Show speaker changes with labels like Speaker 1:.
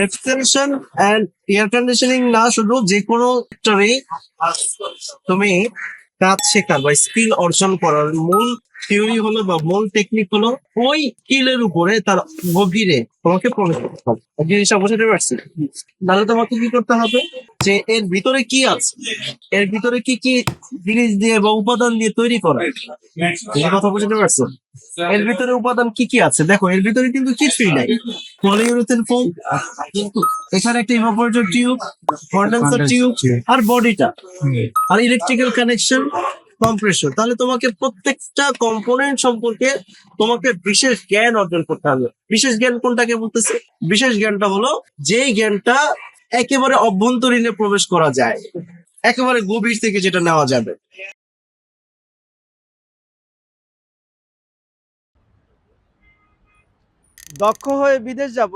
Speaker 1: Refrigeration and air conditioning না, শুধু যে কোনো সেক্টরে তুমি কাজ শেখার বা স্কিল অর্জন করার মূল থিওরি হলো বা মূল টেকনিক হলো ওই স্কিলের উপরে তার গভীরে তোমাকে প্রবেশ করতে হবে। জিনিসটা বুঝতে পারছি? তাহলে তোমাকে কি করতে হবে যে এর ভিতরে কি আছে? এর ভিতরে কি কি জিনিস দিয়ে বা উপাদান দিয়ে তৈরি করা? কথা বুঝতে পারছ? এর ভিতরে উপাদান কি কি আছে? দেখো, এর ভিতরে কিন্তু কিছুই নাই। পলিউরেথেন ফোম এখানে একটা ইভাপোরেটর টিউব কন্ডেন্সার টিউব আর বডিটা। আর ইলেকট্রিক্যাল কানেকশন কম্প্রেসর তাহলে তোমাকে প্রত্যেকটা কম্পোনেন্ট সম্পর্কে তোমাকে বিশেষ জ্ঞান অর্জন করতে হবে। বিশেষ জ্ঞান কোনটাকে বলতেছে? বিশেষ জ্ঞানটা হলো যেই জ্ঞানটা একেবারে অভ্যন্তরীণে প্রবেশ করা যায়। একেবারে গভীর থেকে যেটা নেওয়া যাবে।
Speaker 2: দক্ষ হয়ে বিদেশ যাব।